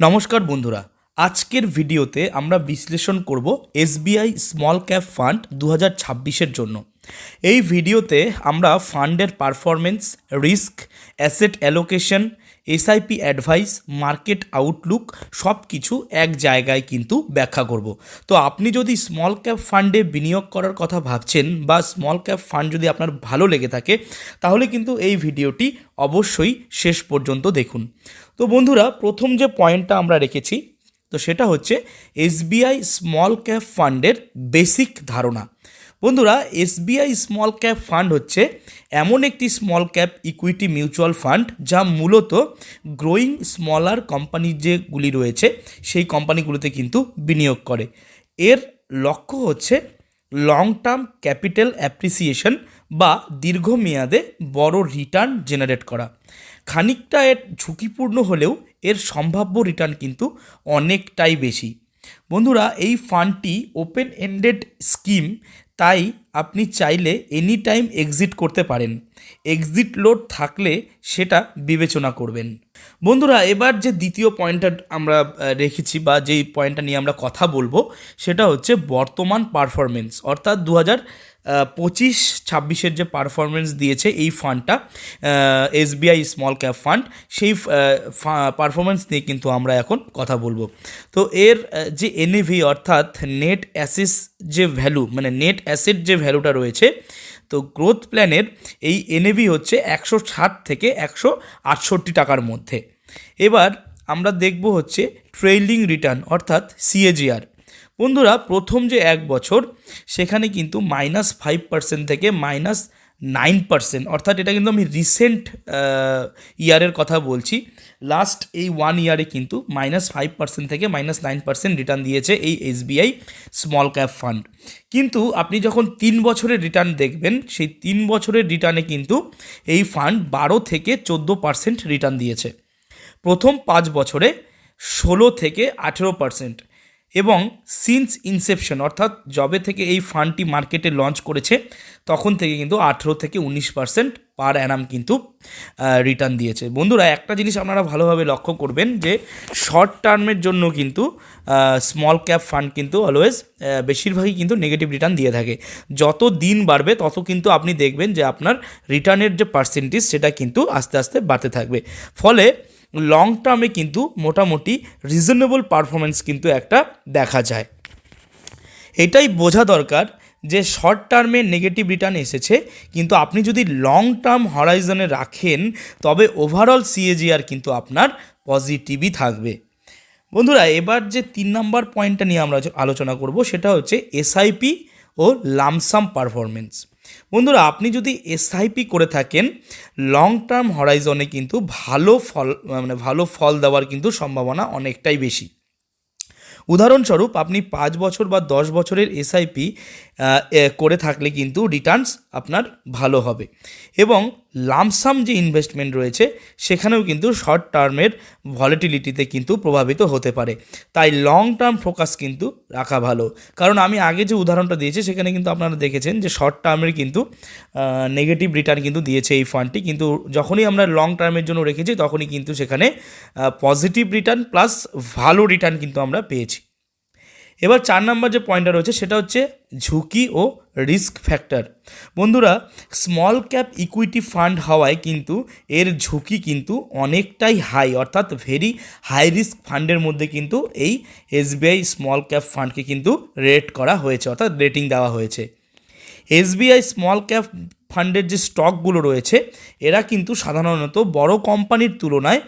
নমস্কার বন্ধুরা, আজকের ভিডিওতে আমরা বিশ্লেষণ করব এসবিআই স্মল ক্যাপ ফান্ড দু হাজার জন্য। এই ভিডিওতে আমরা ফান্ডের performance risk, asset allocation SIP advice market outlook সব কিছু এক জায়গায় কিন্তু ব্যাখ্যা করব। তো আপনি যদি স্মল ক্যাপ ফান্ডে বিনিয়োগ করার কথা ভাবছেন বা স্মল ক্যাপ ফান্ড যদি আপনার ভালো লেগে থাকে, তাহলে কিন্তু এই ভিডিওটি অবশ্যই শেষ পর্যন্ত দেখুন। তো বন্ধুরা, প্রথম যে পয়েন্টটা আমরা রেখেছি, তো সেটা হচ্ছে এসবিআই স্মল ক্যাপ ফান্ডের বেসিক ধারণা। বন্ধুরা, এসবিআই স্মল ক্যাপ ফান্ড হচ্ছে এমন একটি small cap equity mutual fund যা মূলত গ্রোয়িং স্মলার কোম্পানি যেগুলি রয়েছে, সেই কোম্পানিগুলোতে কিন্তু বিনিয়োগ করে। এর লক্ষ্য হচ্ছে লং টার্ম ক্যাপিটাল অ্যাপ্রিসিয়েশন বা দীর্ঘমেয়াদে বড় রিটার্ন জেনারেট করা। খানিকটা এর ঝুঁকিপূর্ণ হলেও এর সম্ভাব্য রিটার্ন কিন্তু অনেকটাই বেশি। বন্ধুরা, এই ফান্ডটি ওপেন এন্ডেড স্কিম তাই আপনি চাইলে এনি টাইম এক্সিট করতে পারেন। এক্সিট লোড থাকলে সেটা বিবেচনা করবেন। বন্ধুরা, এবার যে দ্বিতীয় পয়েন্টটা আমরা রেখেছি বা যেই পয়েন্টটা নিয়ে আমরা কথা বলব, সেটা হচ্ছে বর্তমান পারফরমেন্স অর্থাৎ দু হাজার পঁচিশ ছাব্বিশের যে পারফরমেন্স দিয়েছে এই ফান্ডটা এসবিআই স্মল ক্যাপ ফান্ড সেই পারফরমেন্স নিয়ে কিন্তু আমরা এখন কথা বলব। তো এর যে এনএভি অর্থাৎ নেট অ্যাসেস যে ভ্যালু মানে নেট অ্যাসেট যে ভ্যালুটা রয়েছে, তো গ্রোথ প্ল্যানের এই এনএভি হচ্ছে একশো ষাট থেকে একশো আটষট্টি টাকার মধ্যে। এবার আমরা দেখব হচ্ছে ট্রেইলিং রিটার্ন অর্থাৎ সিএজিআর বন্ধুরা, প্রথম যে এক বছর, সেখানে কিন্তু মাইনাস ফাইভ পার্সেন্ট থেকে মাইনাস নাইন পার্সেন্ট অর্থাৎ এটা কিন্তু আমি রিসেন্ট ইয়ারের কথা বলছি। লাস্ট এই ওয়ান ইয়ারে কিন্তু মাইনাস ফাইভ পার্সেন্ট থেকে মাইনাস নাইন পার্সেন্ট রিটার্ন দিয়েছে এই এসবিআই স্মল ক্যাপ ফান্ড কিন্তু আপনি যখন তিন বছরের রিটার্ন দেখবেন, সেই তিন বছরের রিটার্নে কিন্তু এই ফান্ড বারো থেকে চোদ্দ পার্সেন্ট রিটার্ন দিয়েছে। প্রথম পাঁচ বছরে ষোলো থেকে আঠেরো পার্সেন্ট এবং সিন্স ইনসেপশন অর্থাৎ জবে থেকে এই ফান্ডটি মার্কেটে লঞ্চ করেছে, তখন থেকে কিন্তু আঠেরো থেকে উনিশ পার্সেন্ট পার অ্যানাম কিন্তু রিটার্ন দিয়েছে। বন্ধুরা, একটা জিনিস আপনারা ভালোভাবে লক্ষ্য করবেন যে শর্ট টার্মের জন্য কিন্তু স্মল ক্যাপ ফান্ড কিন্তু অলওয়েজ বেশিরভাগই কিন্তু নেগেটিভ রিটার্ন দিয়ে থাকে। যত দিন বাড়বে, তত কিন্তু আপনি দেখবেন যে আপনার রিটার্নের যে পার্সেন্টেজ সেটা কিন্তু আস্তে আস্তে বাড়তে থাকবে। ফলে লং টার্মে কিন্তু মোটামুটি রিজনেবল পারফরমেন্স কিন্তু একটা দেখা যায়। এটাই বোঝা দরকার যে শর্ট টার্মে নেগেটিভ রিটার্ন এসেছে, কিন্তু আপনি যদি লং টার্ম হরাইজনে রাখেন, তবে ওভারঅল সিএজিআর কিন্তু আপনার পজিটিভই থাকবে। বন্ধুরা, এবার যে তিন নম্বর পয়েন্টটা নিয়ে আমরা আলোচনা করব, সেটা হচ্ছে এসআইপি ও লামসাম পারফরমেন্স বন্ধুরা, আপনি যদি এসআইপি করে থাকেন লং টার্ম হরাইজনে কিন্তু ভালো ফল মানে ভালো ফল দেওয়ার কিন্তু সম্ভাবনা অনেকটাই বেশি। উদাহরণস্বরূপ, আপনি পাঁচ বছর বা দশ বছরের এসআইপি করে থাকলে কিন্তু রিটার্নস আপনার ভালো হবে। এবং লামসাম যে ইনভেস্টমেন্ট রয়েছে, সেখানেও কিন্তু শর্ট টার্মের ভলেটিলিটিতে কিন্তু প্রভাবিত হতে পারে। তাই লং টার্ম ফোকাস কিন্তু রাখা ভালো। কারণ আমি আগে যে উদাহরণটা দিয়েছি, সেখানে কিন্তু আপনারা দেখেছেন যে শর্ট টার্মের কিন্তু নেগেটিভ রিটার্ন কিন্তু দিয়েছে এই ফান্ডটি কিন্তু যখনই আমরা লং টার্মের জন্য রেখেছি, তখনই কিন্তু সেখানে পজিটিভ রিটার্ন প্লাস ভালো রিটার্ন কিন্তু আমরা পেয়েছি। এবার চার নম্বর যে পয়েন্টটা রয়েছে, সেটা হচ্ছে ঝুঁকি ও রিস্ক ফ্যাক্টর বন্ধুরা স্মল ক্যাপ ইকুইটি ফান্ড হওয়ায় কিন্তু এর ঝুঁকি কিন্তু অনেকটাই হাই অর্থাৎ ভেরি হাই রিস্ক ফান্ডের মধ্যে কিন্তু এই এসবিআই স্মল ক্যাপ ফান্ডকে কিন্তু রেট করা হয়েছে, অর্থাৎ রেটিং দেওয়া হয়েছে। এসবিআই স্মল ক্যাপ ফান্ডের যে স্টকগুলো রয়েছে, এরা কিন্তু সাধারণত বড় কোম্পানির তুলনায়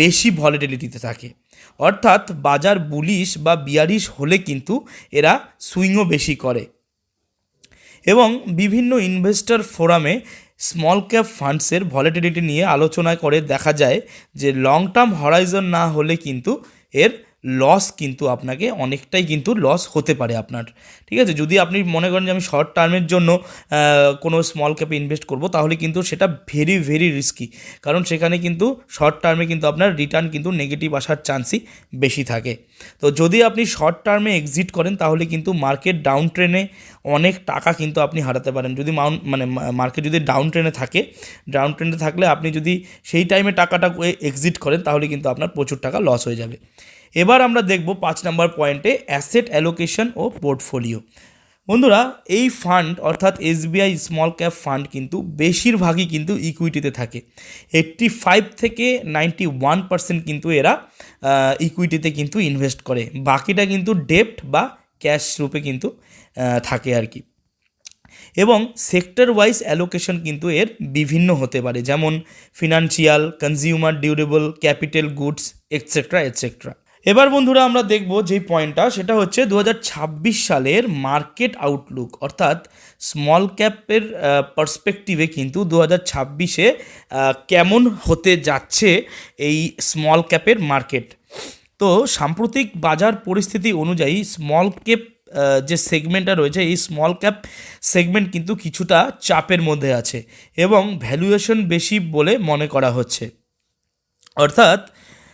বেশি ভলিটিলিটিতে থাকে। অর্থাৎ বাজার বুলিশ বা বিয়ারিশ হলে কিন্তু এরা সুইংও বেশি করে। এবং বিভিন্ন ইনভেস্টর ফোরামে স্মল ক্যাপ ফান্ডসের ভলেটিলিটি নিয়ে আলোচনা করে দেখা যায় যে লং টার্ম হরাইজন না হলে কিন্তু এর লস কিন্তু আপনাকে অনেকটাই কিন্তু লস হতে পারে আপনার। ঠিক আছে? যদি আপনি মনে করেন যে আমি শর্ট টার্মের জন্য কোনো স্মল ক্যাপে ইনভেস্ট করব, তাহলে কিন্তু সেটা ভেরি ভেরি রিস্কি কারণ সেখানে কিন্তু শর্ট টার্মে কিন্তু আপনার রিটার্ন কিন্তু নেগেটিভ আসার চান্সই বেশি থাকে। তো যদি আপনি শর্ট টার্মে এক্সিট করেন, তাহলে কিন্তু মার্কেট ডাউন ট্রেনে অনেক টাকা কিন্তু আপনি হারাতে পারেন। যদি মাউন্ট মানে মার্কেট যদি ডাউন ট্রেনে থাকে ডাউন ট্রেনে থাকলে আপনি যদি সেই টাইমে টাকাটা এক্সিট করেন, তাহলে কিন্তু আপনার প্রচুর টাকা লস হয়ে যাবে। এবার আমরা দেখব পাঁচ নাম্বার পয়েন্টে অ্যাসেট অ্যালোকেশন ও পোর্টফোলিও বন্ধুরা, এই ফান্ড অর্থাৎ এসবিআই স্মল ক্যাপ ফান্ড কিন্তু বেশিরভাগই কিন্তু ইকুইটিতে থাকে। এইট্টি ফাইভ থেকে নাইনটি ওয়ান পার্সেন্ট কিন্তু এরা ইকুইটিতে কিন্তু ইনভেস্ট করে। বাকিটা কিন্তু ডেপ্ট বা ক্যাশ রূপে কিন্তু থাকে আর কি। এবং সেক্টর ওয়াইজ অ্যালোকেশন কিন্তু এর বিভিন্ন হতে পারে, যেমন financial consumer durable capital goods etcetera etcetera এবার বন্ধুরা আমরা দেখব যেই পয়েন্টটা, সেটা হচ্ছে দু হাজার ছাব্বিশ সালের মার্কেট আউটলুক অর্থাৎ স্মল ক্যাপের পার্সপেক্টিভে কিন্তু দু হাজার ছাব্বিশে কেমন হতে যাচ্ছে এই স্মল ক্যাপের মার্কেট তো সাম্প্রতিক বাজার পরিস্থিতি অনুযায়ী স্মল ক্যাপ যে সেগমেন্টটা রয়েছে, এই স্মল ক্যাপ সেগমেন্ট কিন্তু কিছুটা চাপের মধ্যে আছে এবং ভ্যালুয়েশন বেশি বলে মনে করা হচ্ছে। অর্থাৎ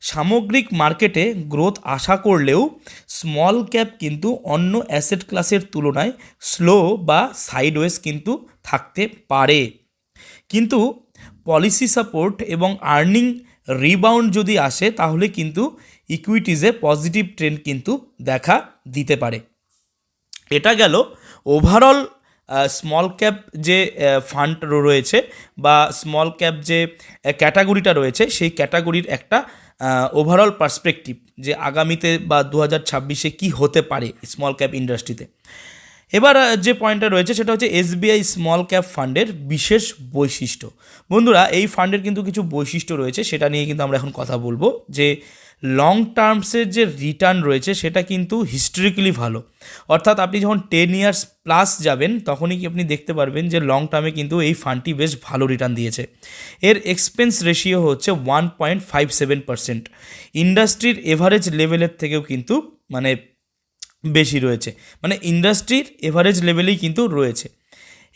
সামগ্রিক মার্কেটে গ্রোথ আশা করলেও স্মল ক্যাপ কিন্তু অন্য অ্যাসেট ক্লাসের তুলনায় স্লো বা সাইডওয়েজ কিন্তু থাকতে পারে। কিন্তু পলিসি সাপোর্ট এবং আর্নিং রিবাউন্ড যদি আসে, তাহলে কিন্তু ইকুইটিজে পজিটিভ ট্রেন্ড কিন্তু দেখা দিতে পারে। এটা গেল ওভারঅল স্মল ক্যাপ যে ফান্ড রয়েছে বা স্মল ক্যাপ যে ক্যাটাগরিটা রয়েছে, সেই ক্যাটাগরির একটা ওভারঅল পার্সপেক্টিভ যে আগামীতে বা দু হাজার ছাব্বিশে কী হতে পারে স্মল ক্যাপ ইন্ডাস্ট্রিতে এবার যে পয়েন্টটা রয়েছে সেটা হচ্ছে এসবিআই স্মল ক্যাপ ফান্ডের বিশেষ বৈশিষ্ট্য। বন্ধুরা, এই ফান্ডের কিন্তু কিছু বৈশিষ্ট্য রয়েছে, সেটা নিয়ে কিন্তু আমরা এখন কথা বলব যে লং টার্মসের যে রিটার্ন রয়েছে, সেটা কিন্তু হিস্টোরিক্যালি ভালো। অর্থাৎ আপনি যখন টেন ইয়ার্স প্লাস যাবেন, তখনই কি আপনি দেখতে পারবেন যে লং টার্মে কিন্তু এই ফান্ডটি বেশ ভালো রিটার্ন দিয়েছে। এর এক্সপেন্স রেশিও হচ্ছে one point five seven percent ইন্ডাস্ট্রির এভারেজ লেভেলের থেকেও কিন্তু মানে বেশি রয়েছে। মানে ইন্ডাস্ট্রির এভারেজ লেভেলেই কিন্তু রয়েছে।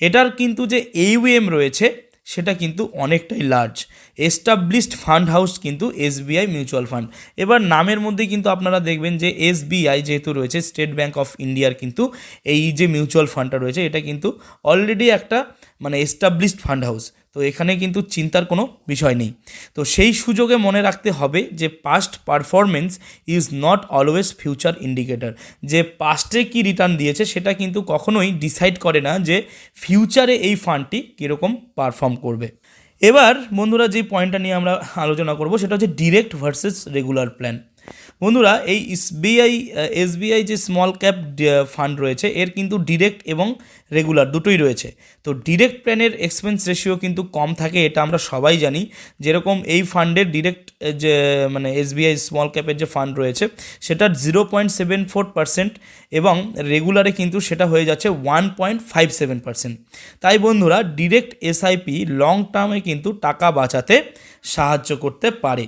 এটার কিন্তু যে এইউএম রয়েছে সেটা কিন্তু অনেকটাই লার্জ এস্টাবলিশড ফান্ড হাউস কিন্তু এসবিআই মিউচুয়াল ফান্ড এবার নামের মধ্যে কিন্তু আপনারা দেখবেন যে এসবিআই যেহেতু রয়েছে স্টেট ব্যাঙ্ক অফ ইন্ডিয়ার কিন্তু এই যে মিউচুয়াল ফান্ডটা রয়েছে, এটা কিন্তু অলরেডি একটা মানে এস্টাবলিশড ফান্ড হাউস তো এখানে কিন্তু চিন্তার কোনো বিষয় নেই। তো সেই সুযোগে মনে রাখতে হবে যে past performance is not always future indicator যে পাস্টে কি রিটার্ন দিয়েছে সেটা কিন্তু কখনোই ডিসাইড করে না যে ফিউচারে এই ফান্ডটি কীরকম পারফর্ম করবে। এবার বন্ধুরা যে পয়েন্টটা নিয়ে আমরা আলোচনা করব সেটা হচ্ছে ডিরেক্ট ভার্সেস রেগুলার প্ল্যান বন্ধুরা, এই এসবিআই এসবিআই যে স্মল ক্যাপ ফান্ড রয়েছে, এর কিন্তু ডিরেক্ট এবং রেগুলার দুটোই রয়েছে। তো ডিরেক্ট প্ল্যানের এক্সপেন্স রেশিও কিন্তু কম থাকে, এটা আমরা সবাই জানি। যেরকম এই ফান্ডের ডিরেক্ট যে মানে এসবিআই স্মল ক্যাপের যে ফান্ড রয়েছে সেটার zero point seven four percent এবং রেগুলারে কিন্তু সেটা হয়ে যাচ্ছে one point five seven percent তাই বন্ধুরা ডিরেক্ট এসআইপি লং টার্মে কিন্তু টাকা বাঁচাতে সাহায্য করতে পারে।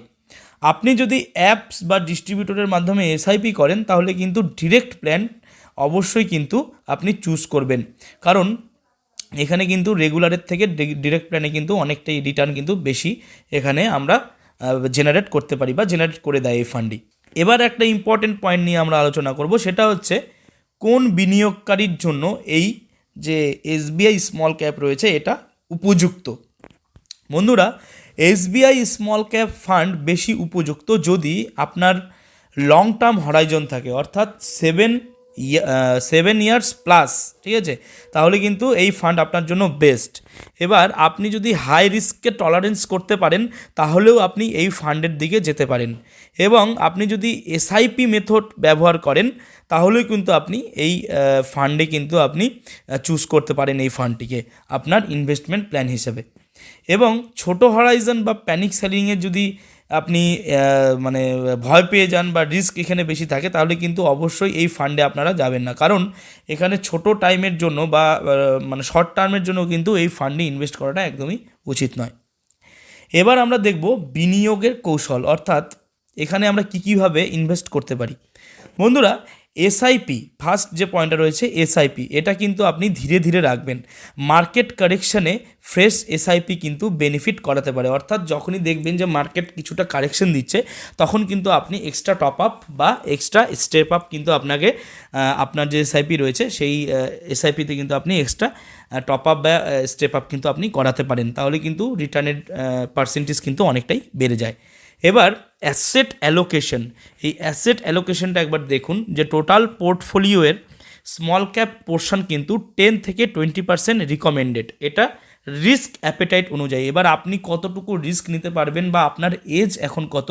আপনি যদি অ্যাপস বা ডিস্ট্রিবিউটরের মাধ্যমে এসআইপি করেন, তাহলে কিন্তু ডিরেক্ট প্ল্যান অবশ্যই কিন্তু আপনি চুজ করবেন। কারণ এখানে কিন্তু রেগুলারের থেকে ডিরেক্ট প্ল্যানে কিন্তু অনেকটাই রিটার্ন কিন্তু বেশি এখানে আমরা জেনারেট করতে পারি বা জেনারেট করে দেয় এই ফান্ডই এবার একটা ইম্পর্টেন্ট পয়েন্ট নিয়ে আমরা আলোচনা করব, সেটা হচ্ছে কোন বিনিয়োগকারীর জন্য এই যে এসবিআই স্মল ক্যাপ রয়েছে, এটা উপযুক্ত? বন্ধুরা এসবিআই স্মল ক্যাপ ফান্ড বেশি উপযুক্ত যদি আপনার লং টার্ম হরাইজন থাকে, অর্থাৎ সেভেন সেভেন ইয়ার্স প্লাস ঠিক আছে? তাহলে কিন্তু এই ফান্ড আপনার জন্য বেস্ট এবার আপনি যদি হাই রিস্ককে টলারেন্স করতে পারেন, তাহলেও আপনি এই ফান্ডের দিকে যেতে পারেন। এবং আপনি যদি এসআইপি মেথড ব্যবহার করেন, তাহলেও কিন্তু আপনি এই ফান্ডে কিন্তু আপনি চুজ করতে পারেন এই ফান্ডটিকে আপনার ইনভেস্টমেন্ট প্ল্যান হিসেবে। এবং ছোট হরাইজন বা প্যানিক সেলিংয়ে যদি আপনি মানে ভয় পেয়ে যান বা রিস্ক এখানে বেশি থাকে, তাহলে কিন্তু অবশ্যই এই ফান্ডে আপনারা যাবেন না। কারণ এখানে ছোট টাইমের জন্য বা মানে শর্ট টার্মের জন্য কিন্তু এই ফান্ডে ইনভেস্ট করাটা একদমই উচিত নয়। এবার আমরা দেখব বিনিয়োগের কৌশল। অর্থাৎ এখানে আমরা কী কীভাবে ইনভেস্ট করতে পারি। বন্ধুরা এসআইপি ফার্স্ট যে পয়েন্টটা রয়েছে এসআইপি এটা কিন্তু আপনি ধীরে ধীরে রাখবেন। মার্কেট কারেকশানে ফ্রেশ এসআইপি কিন্তু বেনিফিট করাতে পারে। অর্থাৎ যখনই দেখবেন যে মার্কেট কিছুটা কারেকশন দিচ্ছে, তখন কিন্তু আপনি এক্সট্রা টপ আপ বা এক্সট্রা স্টেপ আপ কিন্তু আপনাকে আপনার যে এসআইপি রয়েছে, সেই এসআইপিতে কিন্তু আপনি এক্সট্রা টপ আপ বা স্টেপ আপ কিন্তু আপনি করাতে পারেন। তাহলে কিন্তু রিটার্নের পার্সেন্টেজ কিন্তু অনেকটাই বেড়ে যায়। এবার অ্যাসেট অ্যালোকেশন এই অ্যাসেট অ্যালোকেশনটা একবার দেখুন যে টোটাল পোর্টফোলিওয়ের স্মল ক্যাপ পোর্শন কিন্তু টেন থেকে টোয়েন্টি পার্সেন্ট রিকমেন্ডেড এটা রিস্ক অ্যাপেটাইট অনুযায়ী। এবার আপনি কতটুকু রিস্ক নিতে পারবেন বা আপনার এজ এখন কত,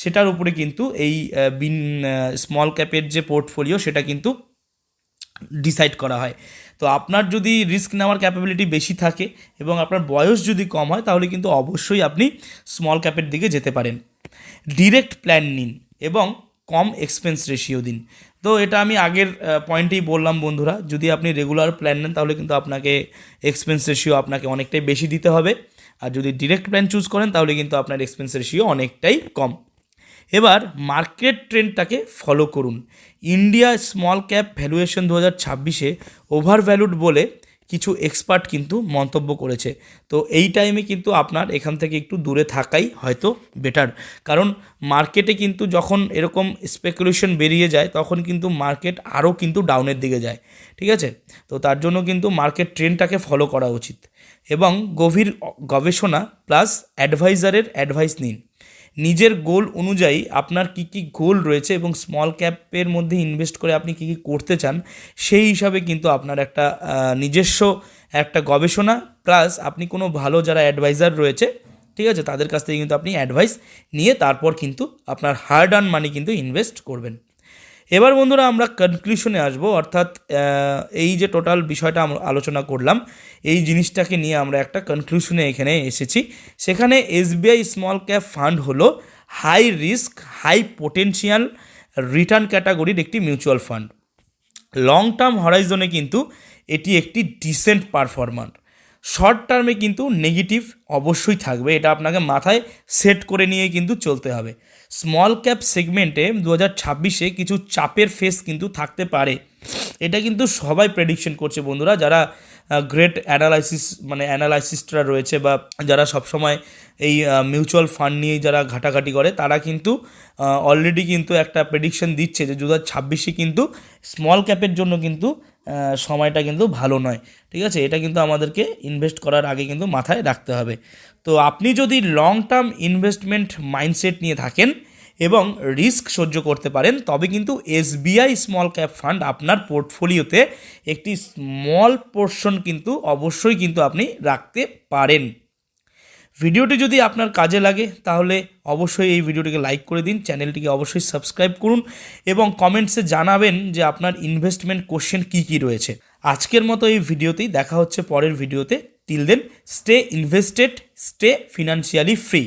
সেটার উপরে কিন্তু এই বিন স্মল ক্যাপের যে পোর্টফোলিও সেটা কিন্তু ডিসাইড করা হয়। তো আপনার যদি রিস্ক নেওয়ার ক্যাপাবিলিটি বেশি থাকে এবং আপনার বয়স যদি কম হয়, তাহলে কিন্তু অবশ্যই আপনি স্মল ক্যাপের দিকে যেতে পারেন। ডিরেক্ট প্ল্যান নিন এবং কম এক্সপেন্স রেশিও দিন। তো এটা আমি আগের পয়েন্টেই বললাম বন্ধুরা, যদি আপনি রেগুলার প্ল্যান নেন, তাহলে কিন্তু আপনাকে এক্সপেন্স রেশিও আপনাকে অনেকটাই বেশি দিতে হবে। আর যদি ডিরেক্ট প্ল্যান চুজ করেন, তাহলে কিন্তু আপনার এক্সপেন্স রেশিও অনেকটাই কম। এবার মার্কেট ট্রেন্ডটাকে ফলো করুন। ইন্ডিয়া স্মল ক্যাপ ভ্যালুয়েশন দু হাজার ছাব্বিশে ওভার ভ্যালুড বলে কিছু এক্সপার্ট কিন্তু মন্তব্য করেছে। তো এই টাইমে কিন্তু আপনার এখান থেকে একটু দূরে থাকাই হয়তো বেটার কারণ মার্কেটে কিন্তু যখন এরকম স্পেকুলেশন বেরিয়ে যায়, তখন কিন্তু মার্কেট আরও কিন্তু ডাউনের দিকে যায়। ঠিক আছে? তো তার জন্য কিন্তু মার্কেট ট্রেন্ডটাকে ফলো করা উচিত। এবং গভীর গবেষণা প্লাস অ্যাডভাইজারের অ্যাডভাইস নিন। নিজের গোল অনুযায়ী আপনার কী কী গোল রয়েছে এবং স্মল ক্যাপের মধ্যে ইনভেস্ট করে আপনি কী কী করতে চান, সেই হিসাবে কিন্তু আপনার একটা নিজস্ব একটা গবেষণা প্লাস আপনি কোনো ভালো যারা অ্যাডভাইজার রয়েছে, ঠিক আছে, তাদের কাছ থেকে কিন্তু আপনি অ্যাডভাইস নিয়ে তারপর কিন্তু আপনার হার্ড আর্ন মানি কিন্তু ইনভেস্ট করবেন। এবার বন্ধুরা আমরা কনক্লুশনে আসব, অর্থাৎ এই যে টোটাল বিষয়টা আমরা আলোচনা করলাম, এই জিনিসটাকে নিয়ে আমরা একটা কনক্লুশনে এখানে এসেছি। সেখানে এসবিআই স্মল ক্যাপ ফান্ড হলো high risk high potential return ক্যাটাগরির একটি মিউচুয়াল ফান্ড লং টার্ম হরাইজনে কিন্তু এটি একটি ডিসেন্ট পারফরমার শর্ট টার্মে কিন্তু নেগেটিভ অবশ্যই থাকবে। এটা আপনাকে মাথায় সেট করে নিয়ে কিন্তু চলতে হবে। স্মল ক্যাপ সেগমেন্টে দু ছাব্বিশে কিছু চাপের ফেস কিন্তু থাকতে পারে। এটা কিন্তু সবাই প্রেডিকশন করছে বন্ধুরা। যারা গ্রেট অ্যানালাইসিস মানে অ্যানালাইসিস্টরা রয়েছে বা যারা সবসময় এই মিউচুয়াল ফান্ড নিয়ে যারা ঘাটাঘাটি করে, তারা কিন্তু অলরেডি কিন্তু একটা প্রেডিকশন দিচ্ছে যে দু হাজার ছাব্বিশে কিন্তু স্মল ক্যাপের জন্য কিন্তু সময়টা কিন্তু ভালো নয়। ঠিক আছে? এটা কিন্তু আমাদেরকে ইনভেস্ট করার আগে কিন্তু মাথায় রাখতে হবে। তো আপনি যদি লং টার্ম ইনভেস্টমেন্ট মাইন্ডসেট নিয়ে থাকেন এবং রিস্ক সহ্য করতে পারেন, তবে কিন্তু এসবিআই স্মল ক্যাপ ফান্ড আপনার পোর্টফোলিওতে একটি স্মল পোর্শন কিন্তু অবশ্যই কিন্তু আপনি রাখতে পারেন। ভিডিওটি যদি আপনার কাজে লাগে, তাহলে অবশ্যই এই ভিডিওটিকে লাইক করে দিন, চ্যানেলটিকে অবশ্যই সাবস্ক্রাইব করুন এবং কমেন্টসে জানাবেন যে আপনার ইনভেস্টমেন্ট কোশ্চেন কী কী রয়েছে। আজকের মতো এই ভিডিওতেই দেখা হচ্ছে পরের ভিডিওতে। Till then stay invested stay financially free